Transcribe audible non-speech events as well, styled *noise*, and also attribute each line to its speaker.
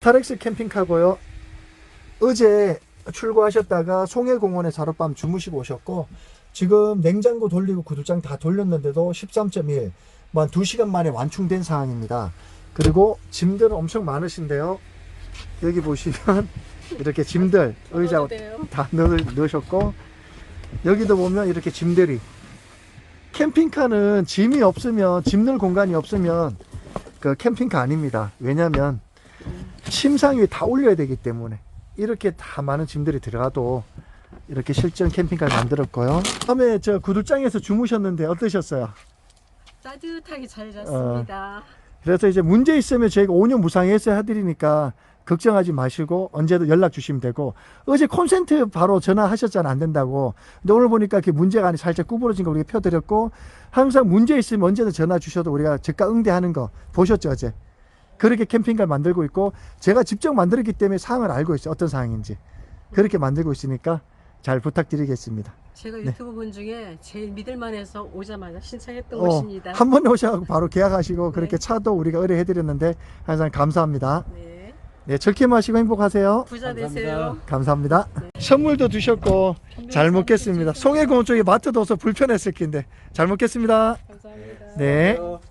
Speaker 1: 타렉스 캠핑카고요. 어제 출고하셨다가 송해공원에 자룻밤 주무시고 오셨고 지금 냉장고 돌리고 구두장 다 돌렸는데도 13.1, 뭐 한 2시간 만에 완충된 상황입니다. 그리고 짐들은 엄청 많으신데요. 여기 보시면 *laughs* 이렇게 짐들 의자 다 넣, 넣으셨고 여기도 보면 이렇게 짐들이 캠핑카는 짐이 없으면 짐 넣을 공간이 없으면 그 캠핑카 아닙니다. 왜냐면 침상 위에 다 올려야 되기 때문에 이렇게 다 많은 짐들이 들어가도 이렇게 실전 캠핑카를 만들었고요. 다음에 저 구두장에서 주무셨는데 어떠셨어요?
Speaker 2: 따뜻하게 잘 잤습니다.
Speaker 1: 그래서 이제 문제 있으면 저희가 5년 무상해서 해드리니까 걱정하지 마시고 언제든 연락 주시면 되고 어제 콘센트 바로 전화하셨잖아 안 된다고 근데 오늘 보니까 이렇게 문제가 아니 살짝 구부러진 거 우리가 펴드렸고 항상 문제 있으면 언제든 전화 주셔도 우리가 즉각 응대하는 거 보셨죠 어제 그렇게 캠핑카를 만들고 있고 제가 직접 만들었기 때문에 상황을 알고 있어요 어떤 상황인지 그렇게 만들고 있으니까 잘 부탁드리겠습니다
Speaker 2: 제가
Speaker 1: 네.
Speaker 2: 유튜브 분 중에 제일 믿을만해서 오자마자 신청했던
Speaker 1: 어,
Speaker 2: 곳입니다.
Speaker 1: 한 번에 오셔서 바로 계약하시고 그렇게
Speaker 2: 네.
Speaker 1: 차도 우리가 의뢰해드렸는데 항상 감사합니다
Speaker 2: 네.
Speaker 1: 네, 마시고 행복하세요.
Speaker 2: 부자 되세요.
Speaker 1: 감사합니다. 선물도 주셨고 잘 먹겠습니다. 송해공원 쪽에 마트도 없어 불편했을 텐데 잘 먹겠습니다.
Speaker 2: 감사합니다.
Speaker 1: 네.
Speaker 3: 안녕하세요.